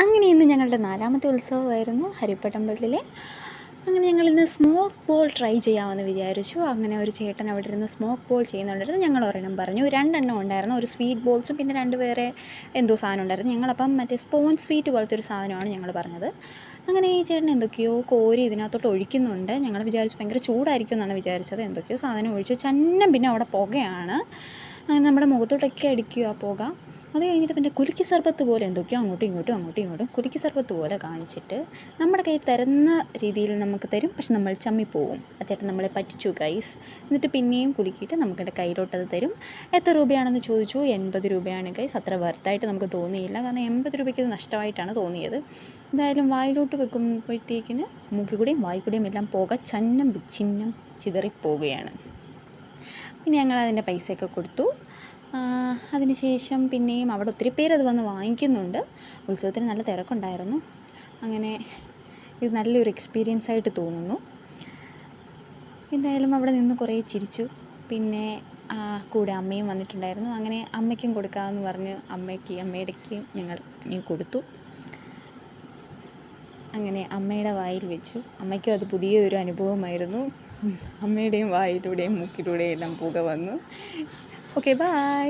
അങ്ങനെ ഇന്ന് ഞങ്ങളുടെ നാലാമത്തെ ഉത്സവമായിരുന്നു ഹരിപ്പട്ടമ്പള്ളിലെ അങ്ങനെ ഞങ്ങളിന്ന് സ്മോക്ക് ബോൾ ട്രൈ ചെയ്യാമെന്ന് വിചാരിച്ചു. അങ്ങനെ ഒരു ചേട്ടൻ അവിടെ ഇരുന്ന് സ്മോക്ക് ബോൾ ചെയ്യുന്നുണ്ടായിരുന്നു. ഞങ്ങൾ ഒരെണ്ണം പറഞ്ഞു. രണ്ടെണ്ണം ഉണ്ടായിരുന്നു. ഒരു സ്വീറ്റ് ബോൾസും പിന്നെ രണ്ട് വേറെ എന്തോ സാധനം ഉണ്ടായിരുന്നു. ഞങ്ങളപ്പം മറ്റേ സ്പോൺ സ്വീറ്റ് പോലത്തെ ഒരു സാധനമാണ് ഞങ്ങൾ പറഞ്ഞത്. അങ്ങനെ ഈ ചേട്ടൻ എന്തൊക്കെയോ കോരി ഇതിനകത്തോട്ട് ഒഴിക്കുന്നുണ്ട്. ഞങ്ങൾ വിചാരിച്ചു ഭയങ്കര ചൂടായിരിക്കും എന്നാണ് വിചാരിച്ചത്. എന്തൊക്കെയോ സാധനം ഒഴിച്ചു. ചന്നം പിന്നെ അവിടെ പുകയാണ്. അങ്ങനെ നമ്മുടെ മുഖത്തോട്ടൊക്കെ അടിക്കുക പുക. അത് കഴിഞ്ഞിട്ട് പിന്നെ കുലുക്കി സർബത്ത് പോലെ എന്തൊക്കെയോ അങ്ങോട്ടും ഇങ്ങോട്ടും അങ്ങോട്ടും ഇങ്ങോട്ടും കുലുക്കി സർബത്ത് പോലെ കാണിച്ചിട്ട് നമ്മുടെ കയ്യിൽ തരുന്ന രീതിയിൽ നമുക്ക് തരും. പക്ഷെ നമ്മൾ ചമ്മിപ്പോവും. ആ ചേട്ടൻ നമ്മളെ പറ്റിച്ചു ഗൈസ് എന്നിട്ട് പിന്നെയും കുലുക്കിയിട്ട് നമുക്കിന്റെ കയ്യിലോട്ട് അത് തരും. എത്ര രൂപയാണെന്ന് ചോദിച്ചു. എൺപത് രൂപയാണ് ഗൈസ് അത്ര വർത്തായിട്ട് നമുക്ക് തോന്നിയില്ല. കാരണം എൺപത് രൂപയ്ക്ക് ഇത് നഷ്ടമായിട്ടാണ് തോന്നിയത്. എന്തായാലും വായിലോട്ട് വെക്കുമ്പോഴത്തേക്കിന് മൂക്കിൽ കൂടെയും വായി കൂടെയും എല്ലാം പോക ചന്നം ചിഹ്നം ചിതറിപ്പോവുകയാണ്. പിന്നെ ഞങ്ങൾ അതിന്റെ പൈസയൊക്കെ കൊടുത്തു. അതിനുശേഷം പിന്നെയും അവിടെ ഒത്തിരി പേര് അത് വന്ന് വാങ്ങിക്കുന്നുണ്ട്. ഉത്സവത്തിന് നല്ല തിരക്കുണ്ടായിരുന്നു. അങ്ങനെ ഇത് നല്ലൊരു എക്സ്പീരിയൻസ് ആയിട്ട് തോന്നുന്നു. എന്തായാലും അവിടെ നിന്ന് കുറേ ചിരിച്ചു. പിന്നെ കൂടെ അമ്മയും വന്നിട്ടുണ്ടായിരുന്നു. അങ്ങനെ അമ്മയ്ക്കും കൊടുക്കാമെന്ന് പറഞ്ഞ് അമ്മയ്ക്ക് അമ്മയുടെക്ക് ഞങ്ങൾ ഞാൻ കൊടുത്തു. അങ്ങനെ അമ്മയുടെ വായിൽ വെച്ചു. അമ്മയ്ക്കും അത് പുതിയൊരു അനുഭവമായിരുന്നു. അമ്മയുടെയും വായിലൂടെയും മൂക്കിലൂടെയും എല്ലാം പുക വന്നു. okay bye.